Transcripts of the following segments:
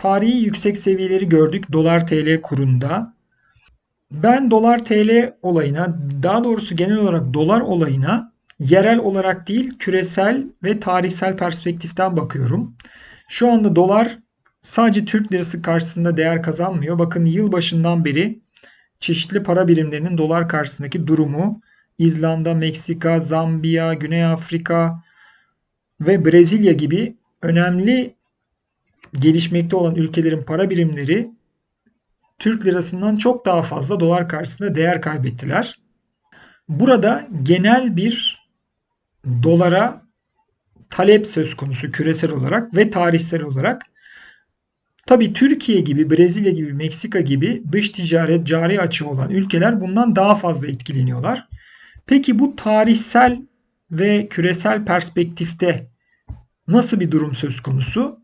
tarihi yüksek seviyeleri gördük dolar TL kurunda. Ben dolar TL olayına, daha doğrusu genel olarak dolar olayına yerel olarak değil küresel ve tarihsel perspektiften bakıyorum. Şu anda dolar sadece Türk lirası karşısında değer kazanmıyor. Bakın yıl başından beri çeşitli para birimlerinin dolar karşısındaki durumu İzlanda, Meksika, Zambiya, Güney Afrika ve Brezilya gibi önemli gelişmekte olan ülkelerin para birimleri Türk lirasından çok daha fazla dolar karşısında değer kaybettiler. Burada genel bir dolara talep söz konusu küresel olarak ve tarihsel olarak. Tabi Türkiye gibi, Brezilya gibi, Meksika gibi dış ticaret, cari açığı olan ülkeler bundan daha fazla etkileniyorlar. Peki bu tarihsel ve küresel perspektifte nasıl bir durum söz konusu?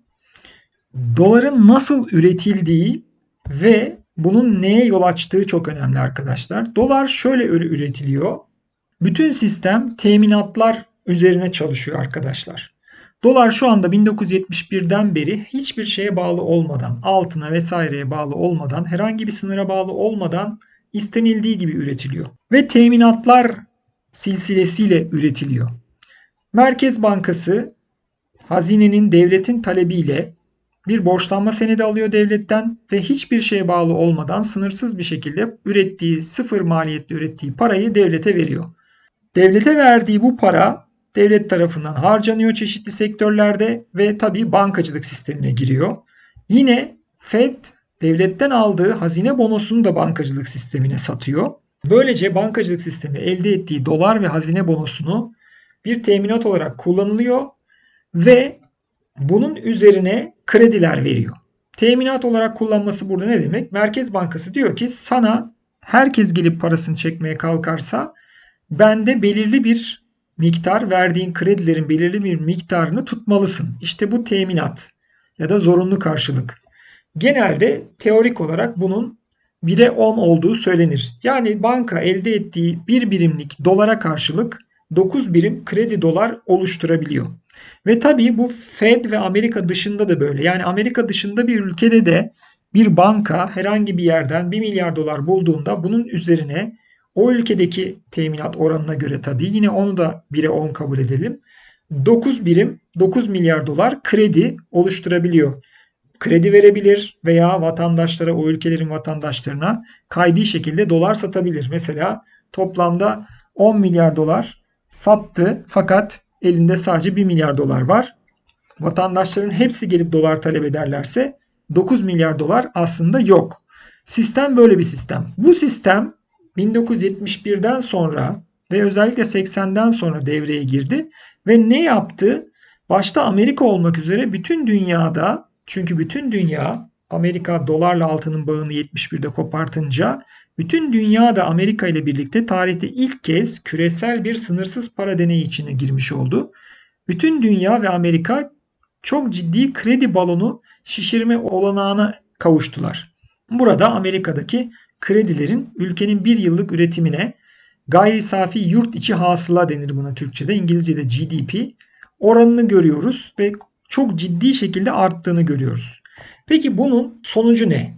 Doların nasıl üretildiği ve bunun neye yol açtığı çok önemli arkadaşlar. Dolar şöyle üretiliyor. Bütün sistem teminatlar üzerine çalışıyor arkadaşlar. Dolar şu anda 1971'den beri hiçbir şeye bağlı olmadan, altına vesaireye bağlı olmadan, herhangi bir sınıra bağlı olmadan istenildiği gibi üretiliyor. Ve teminatlar silsilesiyle üretiliyor. Merkez Bankası hazinenin devletin talebiyle bir borçlanma senedi alıyor devletten ve hiçbir şeye bağlı olmadan sınırsız bir şekilde ürettiği, sıfır maliyetli ürettiği parayı devlete veriyor. Devlete verdiği bu para devlet tarafından harcanıyor çeşitli sektörlerde ve tabii bankacılık sistemine giriyor. Yine Fed devletten aldığı hazine bonosunu da bankacılık sistemine satıyor. Böylece bankacılık sistemi elde ettiği dolar ve hazine bonosunu bir teminat olarak kullanılıyor ve bunun üzerine krediler veriyor. Teminat olarak kullanması burada ne demek? Merkez Bankası diyor ki sana herkes gelip parasını çekmeye kalkarsa bende belirli bir miktar verdiğin kredilerin belirli bir miktarını tutmalısın. İşte bu teminat ya da zorunlu karşılık. Genelde teorik olarak bunun 1'e 10 olduğu söylenir. Yani banka elde ettiği 1 birimlik dolara karşılık 9 birim kredi dolar oluşturabiliyor. Ve tabii bu Fed ve Amerika dışında da böyle. Yani Amerika dışında bir ülkede de bir banka herhangi bir yerden 1 milyar dolar bulduğunda bunun üzerine o ülkedeki teminat oranına göre tabii yine onu da 1'e 10 kabul edelim. 9 birim 9 milyar dolar kredi oluşturabiliyor. Kredi verebilir veya vatandaşlara o ülkelerin vatandaşlarına kaydi şekilde dolar satabilir. Mesela toplamda 10 milyar dolar sattı fakat elinde sadece 1 milyar dolar var. Vatandaşların hepsi gelip dolar talep ederlerse 9 milyar dolar aslında yok. Sistem böyle bir sistem. Bu sistem 1971'den sonra ve özellikle 80'den sonra devreye girdi ve ne yaptı? Başta Amerika olmak üzere bütün dünyada çünkü bütün dünya Amerika dolarla altının bağını 71'de kopartınca bütün dünya da Amerika ile birlikte tarihte ilk kez küresel bir sınırsız para deneyi içine girmiş oldu. Bütün dünya ve Amerika çok ciddi kredi balonu şişirme olanağına kavuştular. Burada Amerika'daki kredilerin ülkenin bir yıllık üretimine gayri safi yurt içi hasıla denir buna Türkçe'de. İngilizce'de GDP oranını görüyoruz ve çok ciddi şekilde arttığını görüyoruz. Peki bunun sonucu ne?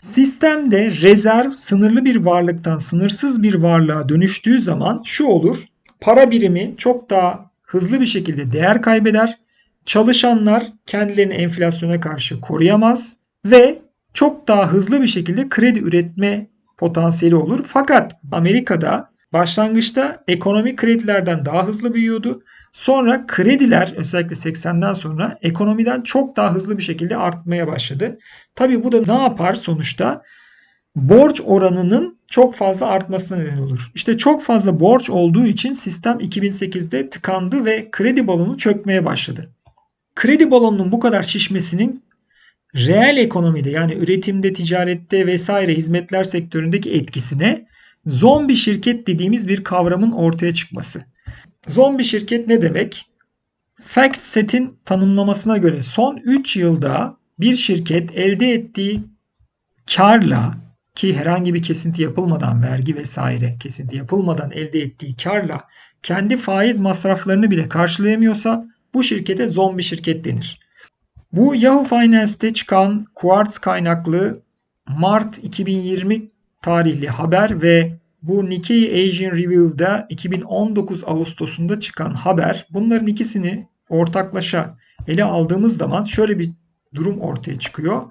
Sistemde rezerv sınırlı bir varlıktan sınırsız bir varlığa dönüştüğü zaman şu olur. Para birimi çok daha hızlı bir şekilde değer kaybeder. Çalışanlar kendilerini enflasyona karşı koruyamaz ve çok daha hızlı bir şekilde kredi üretme potansiyeli olur. Fakat Amerika'da başlangıçta ekonomi kredilerden daha hızlı büyüyordu. Sonra krediler özellikle 80'den sonra ekonomiden çok daha hızlı bir şekilde artmaya başladı. Tabi bu da ne yapar sonuçta? Borç oranının çok fazla artmasına neden olur. İşte çok fazla borç olduğu için sistem 2008'de tıkandı ve kredi balonu çökmeye başladı. Kredi balonunun bu kadar şişmesinin reel ekonomide yani üretimde, ticarette vesaire hizmetler sektöründeki etkisine zombi şirket dediğimiz bir kavramın ortaya çıkması. Zombi şirket ne demek? Fact set'in tanımlamasına göre son 3 yılda bir şirket elde ettiği karla ki herhangi bir kesinti yapılmadan vergi vesaire kesinti yapılmadan elde ettiği karla kendi faiz masraflarını bile karşılayamıyorsa bu şirkete zombi şirket denir. Bu Yahoo Finance'te çıkan Quartz kaynaklı Mart 2020 tarihli haber ve bu Nikkei Asian Review'da 2019 Ağustos'unda çıkan haber bunların ikisini ortaklaşa ele aldığımız zaman şöyle bir durum ortaya çıkıyor.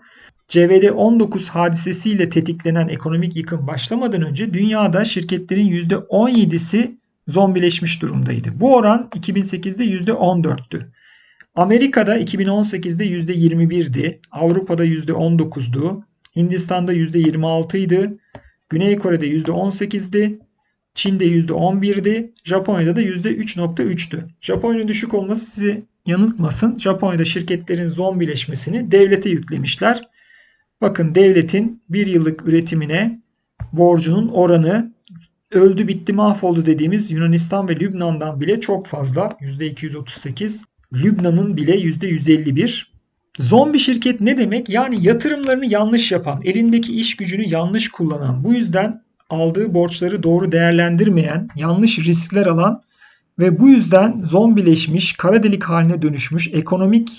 CVD-19 hadisesiyle tetiklenen ekonomik yıkım başlamadan önce dünyada şirketlerin %17'si zombileşmiş durumdaydı. Bu oran 2008'de %14'tü. Amerika'da 2018'de %21'di, Avrupa'da %19'du, Hindistan'da %26 idi, Güney Kore'de %18'di, Çin'de %11'di, Japonya'da da %3.3'tü. Japonya'nın düşük olması sizi yanıltmasın. Japonya'da şirketlerin zombileşmesini devlete yüklemişler. Bakın devletin bir yıllık üretimine borcunun oranı öldü bitti mahvoldu dediğimiz Yunanistan ve Lübnan'dan bile çok fazla. %238. Lübnan'ın bile %151. Zombi şirket ne demek? Yani yatırımlarını yanlış yapan, elindeki iş gücünü yanlış kullanan, bu yüzden aldığı borçları doğru değerlendirmeyen, yanlış riskler alan ve bu yüzden zombileşmiş, kara delik haline dönüşmüş, ekonomik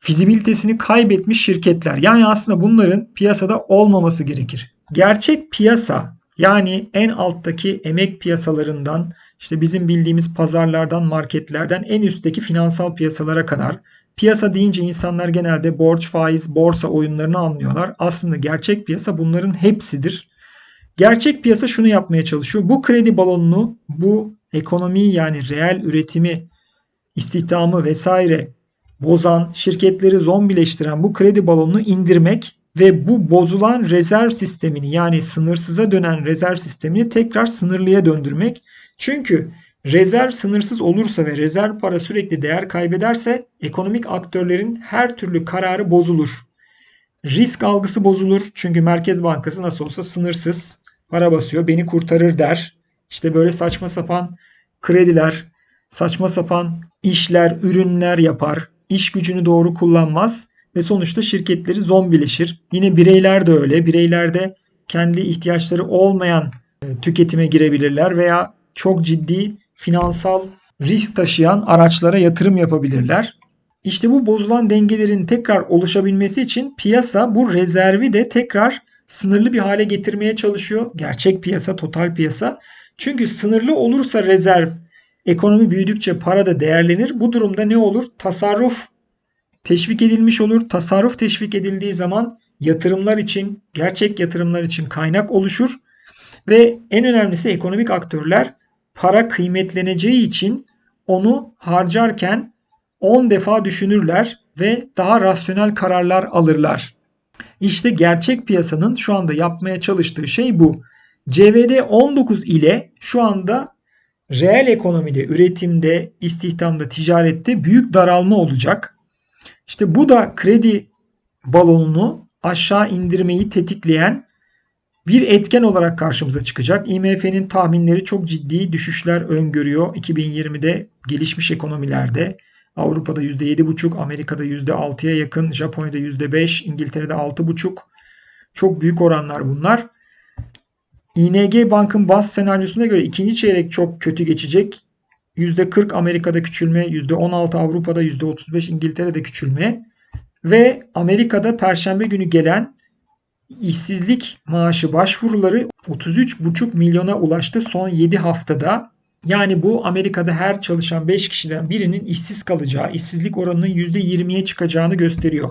fizibilitesini kaybetmiş şirketler. Yani aslında bunların piyasada olmaması gerekir. Gerçek piyasa yani en alttaki emek piyasalarından işte bizim bildiğimiz pazarlardan, marketlerden en üstteki finansal piyasalara kadar Piyasa deyince insanlar genelde borç, faiz, borsa oyunlarını anlıyorlar. Aslında gerçek piyasa bunların hepsidir. Gerçek piyasa şunu yapmaya çalışıyor. Bu kredi balonunu, bu ekonomiyi yani reel üretimi, istihdamı vesaire bozan, şirketleri zombileştiren bu kredi balonunu indirmek ve bu bozulan rezerv sistemini yani sınırsıza dönen rezerv sistemini tekrar sınırlıya döndürmek. Çünkü Rezerv sınırsız olursa ve rezerv para sürekli değer kaybederse ekonomik aktörlerin her türlü kararı bozulur. Risk algısı bozulur çünkü Merkez Bankası nasıl olsa sınırsız para basıyor beni kurtarır der. İşte böyle saçma sapan krediler, saçma sapan işler, ürünler yapar. İş gücünü doğru kullanmaz ve sonuçta şirketleri zombileşir. Yine bireyler de öyle. Bireyler de kendi ihtiyaçları olmayan e, tüketime girebilirler veya çok ciddi finansal risk taşıyan araçlara yatırım yapabilirler. İşte bu bozulan dengelerin tekrar oluşabilmesi için piyasa bu rezervi de tekrar sınırlı bir hale getirmeye çalışıyor. Gerçek piyasa, total piyasa. Çünkü sınırlı olursa rezerv, ekonomi büyüdükçe para da değerlenir. Bu durumda ne olur? Tasarruf teşvik edilmiş olur. Tasarruf teşvik edildiği zaman yatırımlar için, gerçek yatırımlar için kaynak oluşur. Ve en önemlisi ekonomik aktörler para kıymetleneceği için onu harcarken 10 defa düşünürler ve daha rasyonel kararlar alırlar. İşte gerçek piyasanın şu anda yapmaya çalıştığı şey bu. CVD 19 ile şu anda reel ekonomide, üretimde, istihdamda, ticarette büyük daralma olacak. İşte bu da kredi balonunu aşağı indirmeyi tetikleyen bir etken olarak karşımıza çıkacak. IMF'nin tahminleri çok ciddi düşüşler öngörüyor. 2020'de gelişmiş ekonomilerde Avrupa'da %7,5, Amerika'da %6'ya yakın, Japonya'da %5, İngiltere'de 6,5. Çok büyük oranlar bunlar. ING Bank'ın baz senaryosuna göre ikinci çeyrek çok kötü geçecek. %40 Amerika'da küçülme, %16 Avrupa'da, %35 İngiltere'de küçülme ve Amerika'da perşembe günü gelen işsizlik maaşı başvuruları 33,5 milyona ulaştı son 7 haftada. Yani bu Amerika'da her çalışan 5 kişiden birinin işsiz kalacağı, işsizlik oranının %20'ye çıkacağını gösteriyor.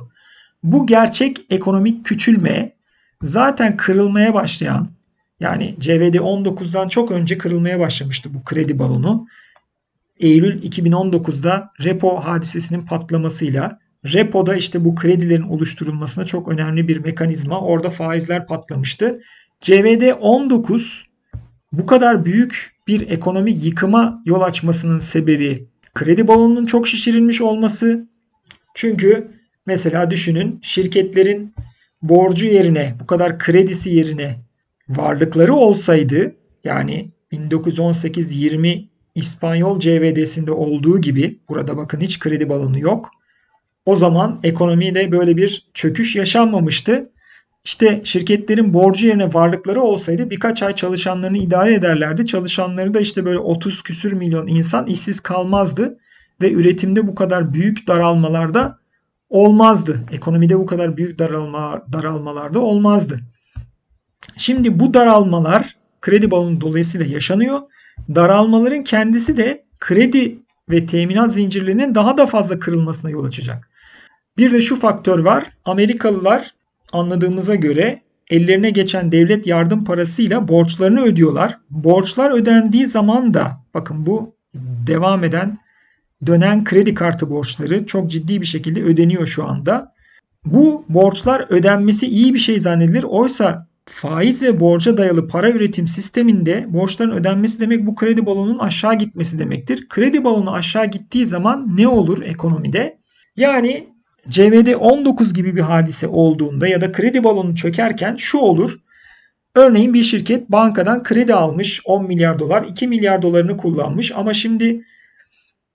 Bu gerçek ekonomik küçülme zaten kırılmaya başlayan yani CVD 19'dan çok önce kırılmaya başlamıştı bu kredi balonu. Eylül 2019'da repo hadisesinin patlamasıyla Repo'da işte bu kredilerin oluşturulmasına çok önemli bir mekanizma. Orada faizler patlamıştı. CVD 19 bu kadar büyük bir ekonomik yıkıma yol açmasının sebebi kredi balonunun çok şişirilmiş olması. Çünkü mesela düşünün şirketlerin borcu yerine bu kadar kredisi yerine varlıkları olsaydı yani 1918-20 İspanyol CVD'sinde olduğu gibi burada bakın hiç kredi balonu yok. O zaman ekonomide böyle bir çöküş yaşanmamıştı. İşte şirketlerin borcu yerine varlıkları olsaydı birkaç ay çalışanlarını idare ederlerdi. Çalışanları da işte böyle 30 küsür milyon insan işsiz kalmazdı ve üretimde bu kadar büyük daralmalarda olmazdı. Ekonomide bu kadar büyük daralma, daralmalarda olmazdı. Şimdi bu daralmalar kredi balonu dolayısıyla yaşanıyor. Daralmaların kendisi de kredi ve teminat zincirlerinin daha da fazla kırılmasına yol açacak. Bir de şu faktör var. Amerikalılar anladığımıza göre ellerine geçen devlet yardım parasıyla borçlarını ödüyorlar. Borçlar ödendiği zaman da bakın bu devam eden dönen kredi kartı borçları çok ciddi bir şekilde ödeniyor şu anda. Bu borçlar ödenmesi iyi bir şey zannedilir. Oysa faiz ve borca dayalı para üretim sisteminde borçların ödenmesi demek bu kredi balonunun aşağı gitmesi demektir. Kredi balonu aşağı gittiği zaman ne olur ekonomide? Yani CVD 19 gibi bir hadise olduğunda ya da kredi balonu çökerken şu olur. Örneğin bir şirket bankadan kredi almış 10 milyar dolar, 2 milyar dolarını kullanmış ama şimdi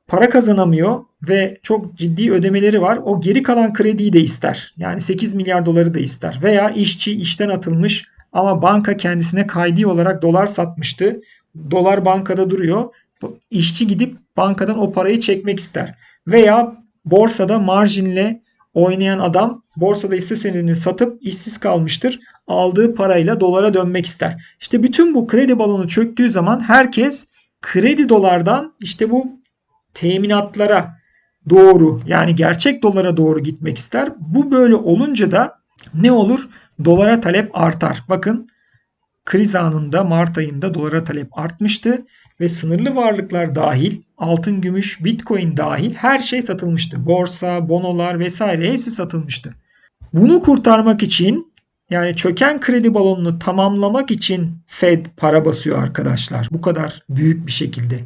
para kazanamıyor ve çok ciddi ödemeleri var. O geri kalan krediyi de ister. Yani 8 milyar doları da ister. Veya işçi işten atılmış ama banka kendisine kaydi olarak dolar satmıştı. Dolar bankada duruyor. İşçi gidip bankadan o parayı çekmek ister. Veya borsada marjinle oynayan adam borsada hisse senedini satıp işsiz kalmıştır. Aldığı parayla dolara dönmek ister. İşte bütün bu kredi balonu çöktüğü zaman herkes kredi dolardan işte bu teminatlara doğru yani gerçek dolara doğru gitmek ister. Bu böyle olunca da ne olur? Dolara talep artar. Bakın kriz anında Mart ayında dolara talep artmıştı ve sınırlı varlıklar dahil altın, gümüş, bitcoin dahil her şey satılmıştı. Borsa, bonolar vesaire hepsi satılmıştı. Bunu kurtarmak için yani çöken kredi balonunu tamamlamak için Fed para basıyor arkadaşlar. Bu kadar büyük bir şekilde.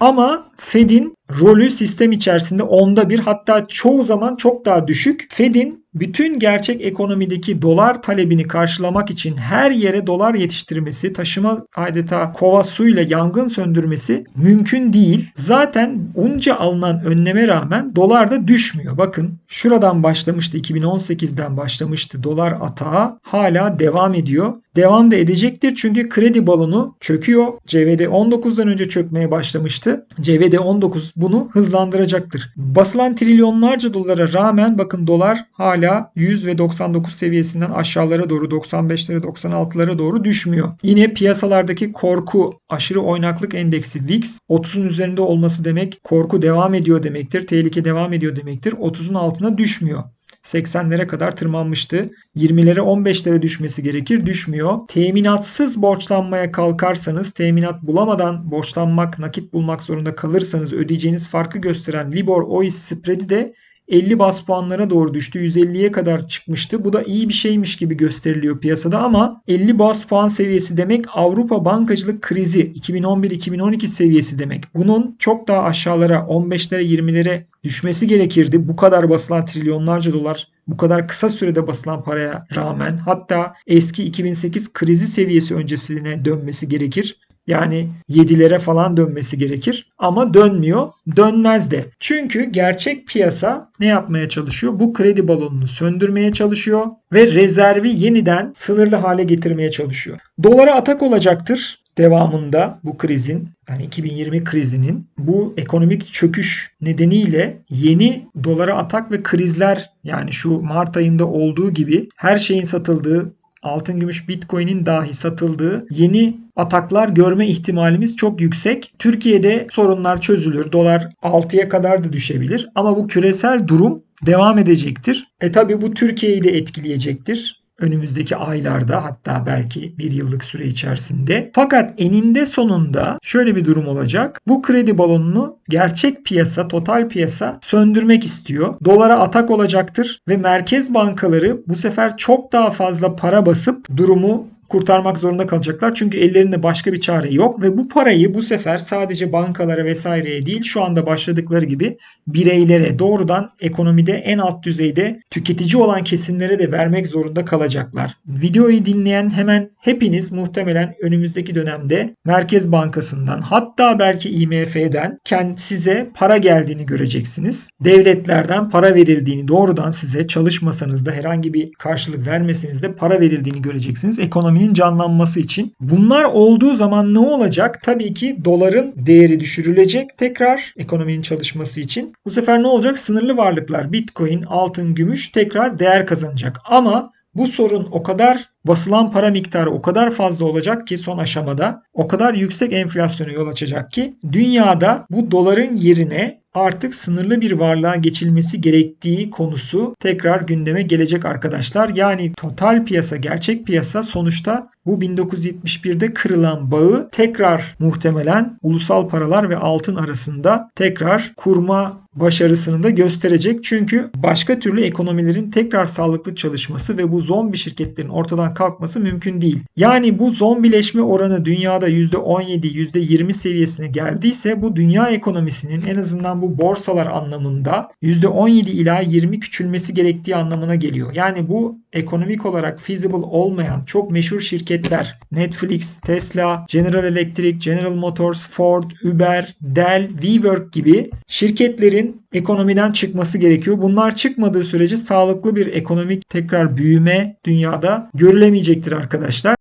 Ama Fed'in rolü sistem içerisinde onda bir hatta çoğu zaman çok daha düşük. Fed'in bütün gerçek ekonomideki dolar talebini karşılamak için her yere dolar yetiştirmesi, taşıma adeta kova suyla yangın söndürmesi mümkün değil. Zaten unca alınan önleme rağmen dolar da düşmüyor. Bakın şuradan başlamıştı 2018'den başlamıştı dolar atağı hala devam ediyor. Devam da edecektir çünkü kredi balonu çöküyor. CVD 19'dan önce çökmeye başlamıştı. CVD 19 bunu hızlandıracaktır. Basılan trilyonlarca dolara rağmen bakın dolar hala 100 ve 99 seviyesinden aşağılara doğru 95'lere 96'lara doğru düşmüyor. Yine piyasalardaki korku aşırı oynaklık endeksi VIX 30'un üzerinde olması demek korku devam ediyor demektir. Tehlike devam ediyor demektir. 30'un altına düşmüyor. 80'lere kadar tırmanmıştı. 20'lere 15'lere düşmesi gerekir. Düşmüyor. Teminatsız borçlanmaya kalkarsanız, teminat bulamadan borçlanmak, nakit bulmak zorunda kalırsanız ödeyeceğiniz farkı gösteren Libor OIS spread'i de 50 bas puanlara doğru düştü. 150'ye kadar çıkmıştı. Bu da iyi bir şeymiş gibi gösteriliyor piyasada ama 50 bas puan seviyesi demek Avrupa bankacılık krizi 2011-2012 seviyesi demek. Bunun çok daha aşağılara 15'lere 20'lere düşmesi gerekirdi. Bu kadar basılan trilyonlarca dolar bu kadar kısa sürede basılan paraya rağmen hatta eski 2008 krizi seviyesi öncesine dönmesi gerekir. Yani 7'lere falan dönmesi gerekir ama dönmüyor. Dönmez de. Çünkü gerçek piyasa ne yapmaya çalışıyor? Bu kredi balonunu söndürmeye çalışıyor ve rezervi yeniden sınırlı hale getirmeye çalışıyor. Dolara atak olacaktır devamında bu krizin yani 2020 krizinin bu ekonomik çöküş nedeniyle yeni dolara atak ve krizler yani şu Mart ayında olduğu gibi her şeyin satıldığı altın, gümüş, bitcoin'in dahi satıldığı yeni ataklar görme ihtimalimiz çok yüksek. Türkiye'de sorunlar çözülür. Dolar 6'ya kadar da düşebilir. Ama bu küresel durum devam edecektir. E tabi bu Türkiye'yi de etkileyecektir önümüzdeki aylarda hatta belki bir yıllık süre içerisinde. Fakat eninde sonunda şöyle bir durum olacak. Bu kredi balonunu gerçek piyasa, total piyasa söndürmek istiyor. Dolara atak olacaktır ve merkez bankaları bu sefer çok daha fazla para basıp durumu kurtarmak zorunda kalacaklar. Çünkü ellerinde başka bir çare yok ve bu parayı bu sefer sadece bankalara vesaireye değil şu anda başladıkları gibi bireylere doğrudan ekonomide en alt düzeyde tüketici olan kesimlere de vermek zorunda kalacaklar. Videoyu dinleyen hemen hepiniz muhtemelen önümüzdeki dönemde Merkez Bankası'ndan hatta belki IMF'den size para geldiğini göreceksiniz. Devletlerden para verildiğini doğrudan size çalışmasanız da herhangi bir karşılık vermeseniz de para verildiğini göreceksiniz. Ekonominin ekonominin canlanması için. Bunlar olduğu zaman ne olacak? Tabii ki doların değeri düşürülecek tekrar ekonominin çalışması için. Bu sefer ne olacak? Sınırlı varlıklar, bitcoin, altın, gümüş tekrar değer kazanacak. Ama bu sorun o kadar basılan para miktarı o kadar fazla olacak ki son aşamada o kadar yüksek enflasyona yol açacak ki dünyada bu doların yerine artık sınırlı bir varlığa geçilmesi gerektiği konusu tekrar gündeme gelecek arkadaşlar. Yani total piyasa, gerçek piyasa sonuçta bu 1971'de kırılan bağı tekrar muhtemelen ulusal paralar ve altın arasında tekrar kurma başarısını da gösterecek. Çünkü başka türlü ekonomilerin tekrar sağlıklı çalışması ve bu zombi şirketlerin kalkması mümkün değil. Yani bu zombileşme oranı dünyada %17, %20 seviyesine geldiyse bu dünya ekonomisinin en azından bu borsalar anlamında %17 ila 20 küçülmesi gerektiği anlamına geliyor. Yani bu ekonomik olarak feasible olmayan çok meşhur şirketler Netflix, Tesla, General Electric, General Motors, Ford, Uber, Dell, WeWork gibi şirketlerin ekonomiden çıkması gerekiyor. Bunlar çıkmadığı sürece sağlıklı bir ekonomik tekrar büyüme dünyada görülemeyecektir arkadaşlar.